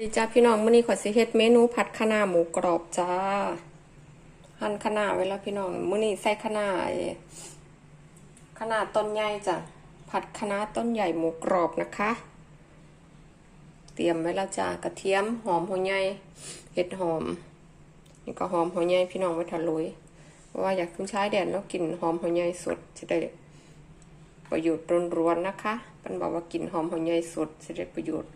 ดีจ้าพี่น้องมื้อนี้ขอสิเฮ็ดเมนูผัดคะน้าหมูกรอบจ้า หั่นคะน้าไว้แล้วพี่น้องมื้อนี้ใส่คะน้าไอ้คะน้าต้นใหญ่จ้ะผัดคะน้าต้นใหญ่หมูกรอบนะคะ เตรียมไว้แล้วจ้ากระเทียมหอมหัวใหญ่เห็ดหอมนี่ก็หอมหัวใหญ่พี่น้องไว้ทะลุยว่าอยากขึ้นใช้แดดแล้วกลิ่นหอมหัวใหญ่สดจะได้ประโยชน์ร้วนๆนะคะมันบอกว่ากลิ่นหอมหัวใหญ่สดจะได้ประโยชน์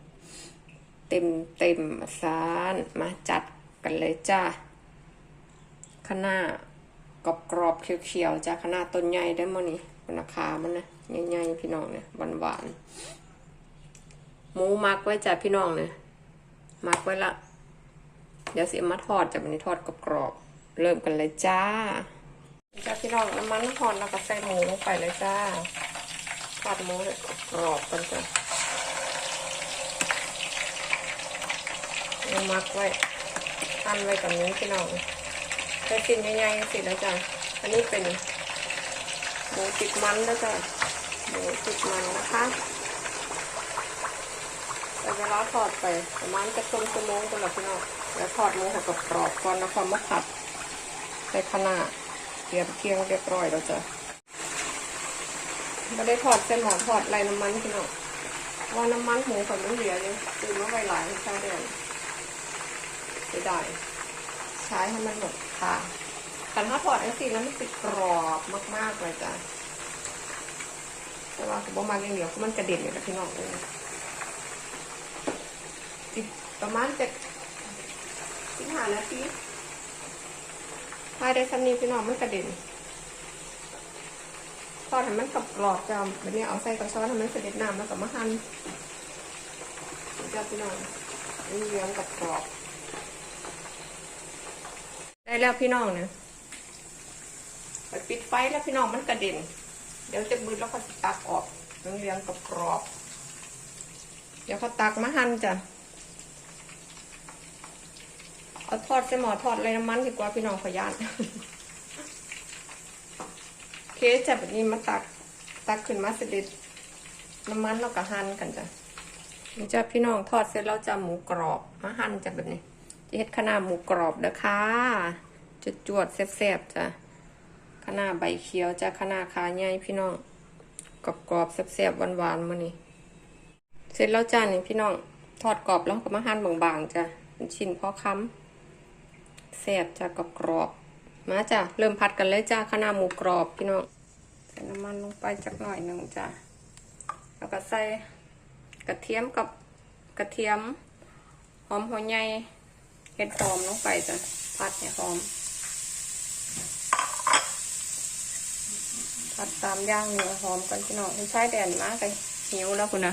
เต็มเต็มสารมาจัดกันเลยจ้าขนากรอบกรอบๆเขียวๆจ้าขนาต้นใหญ่ได้มั้นี่มันราคามันนะใหญ่ๆพี่น้องเนี่ยหวานหวานๆหมูมักไว้จ้าพี่น้องเนี่ยมักไว้ละ เดี๋ยวเสียมาทอดจะมันนี้ทอดกรอบกรอบๆเริ่มกันเลยจ้าจ้าพี่น้องน้ำมันทอดแล้วก็ใส่หมูลงไปเลยจ้าทอดหมูให้กรอบๆกันจ้า เอามักไว้ทันไว้กับนี้พี่น้องใส่สิ้นใหญ่ๆสิแล้วจ้ะอันนี้เป็นหมูติดมันแล้วจ้ะหมูติดมันนะคะแต่เวลาทอดไปประมาณจะครึ่งชั่วโมงก็แล้วพี่น้องแล้วทอดหมูให้กรอบก่อนนะคะมาผัดใส่ขนาดเตรียมเคียงเรียบร้อยแล้วจ้ะไม่ได้ทอดเส้นหมอทอดไรน้ำมันพี่น้องว่าน้ำมันหมูของมันเหลือยังตื่นมาไว้หลายช่เดือน เสียดายใช้ให้มันหมดค่ะขันถ้าถอดไอ้สีแล้วมันติดกรอบมากๆเลยจ้ะแต่ว่าผมมาอย่างเดียวมันกระเด็นอยู่กับพี่น้องเลยสิบประมาณเจ็ดสิบห้านาทีภายในสันนี้พี่น้องมันกระเด็นทอดให้มันกรอบกรอบๆจ้ะแบบนี้เอาใส่กระชอนให้มันเสด็จน้ำแล้วก็มาหั่นจ้ะพี่น้องเลี้ยงกับกรอบ ได้แล้วพี่น้องเนี่ยไปปิดไฟแล้วพี่น้องมันกระเด็น เดี๋ยวจะมือแล้วก็ตักออกเรียงกับกรอบ เดี๋ยวเขาตักมาหั่นจ้ะ เอาทอดใส่หม้อทอดอะไรน้ำมันดีกว่าพี่น้องขยานเคสจะแบบนี้มาตักตักขึ้นมาเสด็จน้ำมันแล้วก็หั่นกันจ้ะนี่จ้ะพี่น้องทอดเสร็จแล้วจะหมูกรอบมาหั่นจ้ะแบบนี้ เฮ็ดขนาหมูกรอบเด้อค่ะจุดจวดแซ่บๆจ้ะขนาใบเขียวจ้ะขนาขาใหญ่พี่น้องกรอบๆแซ่บๆหวานๆมื้อนี้เสร็จแล้วจ้านี่พี่น้องทอดกรอบแล้วก็มาหั่นบางๆจ้ะเป็นชิ้นพอค้ำแซ่บจ้ะกรอบๆมาจ้ะเริ่มผัดกันเลยจ้าขนาหมูกรอบพี่น้องใส่น้ำมันลงไปจักหน่อยหนึ่งจ้ะแล้วก็ใส่กระเทียมกับกระเทียมหอมหัวใหญ่ เห็ดหอมลงไปจ้ะผัดให้หอมผัดตามย่างเนื้อหอมกันพี่น้องใช้แดดมากเลยหิวแล้วคุณนะ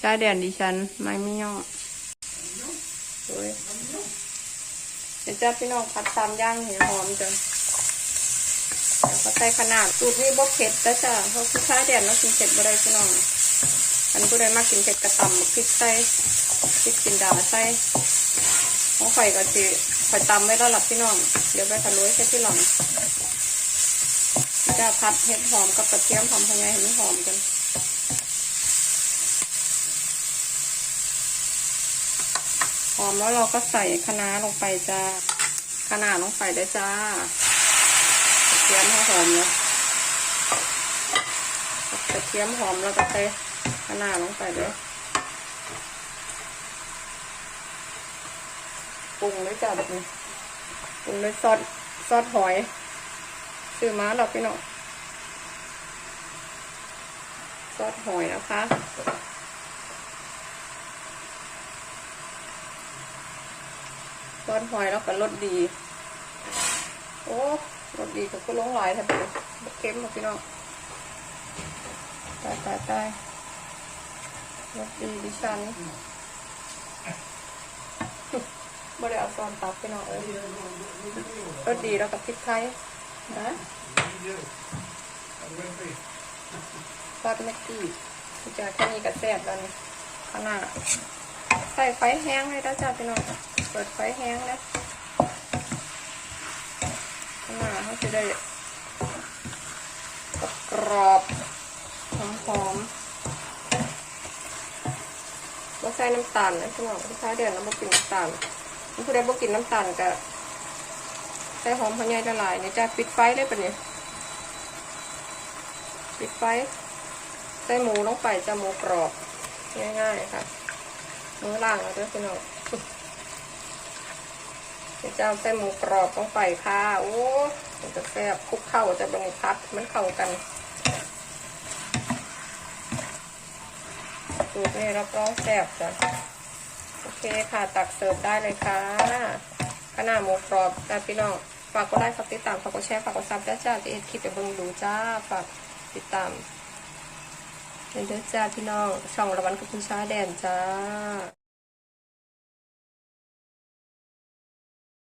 ใช้แดดดิฉันไม่ไม่ย่อดูดิเดี๋ยวจะพี่น้องผัดตามย่างเห็ดหอมจ้ะแล้วก็ใส่ขนาดสูตรนี้บ่เผ็ดแล้วจ้ะเพราะคือใช้แดดแล้วกินเผ็ดบ่ได้พี่น้องอันผู้ใดมากินเผ็ดกระตำพริกใส่พริกจินดาใส่ ของข่อยก็สิข่อยตำไว้แล้วหลับพี่น้อง เดี๋ยวไปทะลุแค่ที่หลังจะพัดเห็ดหอมกับกระเทียมหอมพะไงให้มันหอมกันหอมแล้วเราก็ใส่คะน้าลงไปจ้าคะน้าลงไปได้จ้ากระเทียมให้หอมเนาะกระเทียมหอมแล้วก็ใส่คะน้าลงไปเลย ปรุงด้วยจ้าแบบนี้ปรุงด้วยซอสซอสหอยซื้อมาเราพี่น้องซอสหอยนะคะซอสหอยแล้วก็รสดี โอ้รสดีกับก็ล้งหลายทบเลยบ่เค็มค่ะพี่น้องตายตายตายรสดีดิฉัน บ่ได้เอาซอนตับไปหน่อยเอ้ยรสดีแล้วกับพริกไทยนะซอสเม็กกี้ที่จะแค่นี้ก็แซ่บแล้วนี่ขนาดใส่ไฟแห้งเลยแล้วจ้าพี่น้องเปิดไฟแห้งแล้วขนาดเขาจะได้กรอบๆหอมๆรสใส่น้ำตาลนะพี่น้องพี่ชายเดือนแล้วบ่กินน้ำตาล ผู้ใดบ่กินน้ำตาลก็ใส่หอมพะใหญ่ละลายเนี่ยจ้ะปิดไฟเลยปะเนี่ยปิดไฟใส่หมูลงไปจะหมูกรอบ ง่ายๆค่ะมือล่างแล้วด้วยพี่น้องเดี๋ยวจะเอาใส่หมูกรอบลงไปค่ะโอ้จะแซ่บคลุกเข้าจะบริพัดมันเข้ากันสูตรนี้รับรองแซ่บจ้ะ โอเคค่ะ ตักเสิร์ฟได้เลยค่ะขนาดหมูกรอบจ้าพี่น้อง ฝากกดไลค์ฝากติดตามฝากกดแชร์ฝากกดซับด้วยจ้าที่เอ็ดคลิปไปเบิ่งดูจ้า ฝากติดตามเป็นเด้อจ้าพี่น้อง ช่องระวันกับคุณชาแดนจ้า